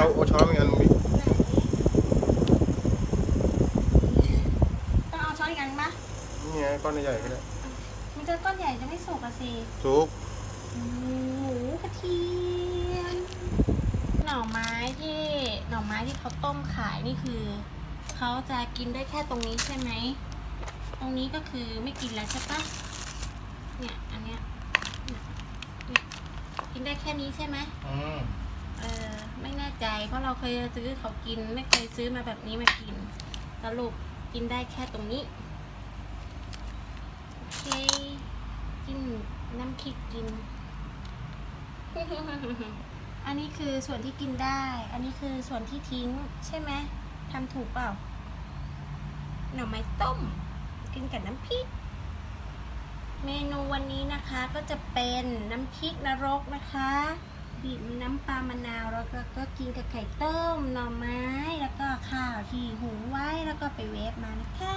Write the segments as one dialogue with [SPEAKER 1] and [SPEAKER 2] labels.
[SPEAKER 1] เอาเอาช้อนมาอีกอันหนึงดิ
[SPEAKER 2] ต้องเอาช้อนอีกอันปะ
[SPEAKER 1] นี่ไงก้อนใหญ่ๆก็ได้
[SPEAKER 2] มันจะก้อนใหญ่จะไม่สุกอะสิ
[SPEAKER 1] ซุป
[SPEAKER 2] หมูกระเทียมหน่อไม้ที่หน่อไม้ที่เขาต้มขายนี่คือเขาจะกินได้แค่ตรงนี้ใช่ไหมตรงนี้ก็คือไม่กินแล้วใช่ปะเนี่ยอันเนี้ยเนี่ยเนี่ยกินได้แค่นี้ใช่ไหม
[SPEAKER 1] อืม
[SPEAKER 2] เออ ไม่แน่ใจเพราะเราเคยซื้อเขากิน ไม่เคยซื้อมาแบบนี้มากินสรุปกินได้แค่ตรงนี้โอเคกินน้ำพริกกิน อันนี้คือส่วนที่กินได้ อันนี้คือส่วนที่ทิ้งใช่ไหมทำถูกเปล่า หน่อไม้ต้ม กินกับน้ำพริก เมนูวันนี้นะคะก็จะเป็นน้ำพริกนรกนะคะ บีบน้ำปลามะนาวแล้วก็ก็กินกับไข่ต้มหน่อไม้ แล้วก็ข้าวที่หุงไว้แล้วก็ไปเวฟมานะคะ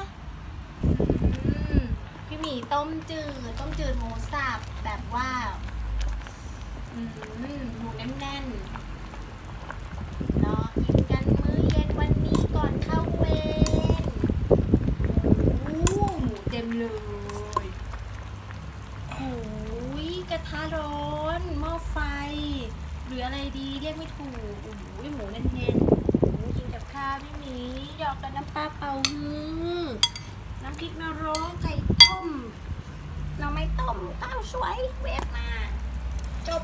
[SPEAKER 2] อืมพี่หมีต้มจืดต้มจืดหมูสับแบบว่าอืมหมูแน่นๆรอกินกันมื้อเย็นวันนี้ก่อนเข้าเวรโอ้โหหมูเต็มเลยโอ้ยกระทะร้อนหม้อไฟ รืออะไรดีเรียกไม่ถูกโอ้โหมูแน่นๆโอ้ยกินกับข้าวไม่มีหยอกกับน้ำปลาเป่าฮือน้ำพริกนรกไก่ต้มหน่อไม้ต้มข้าวสวยเวฟมา จบ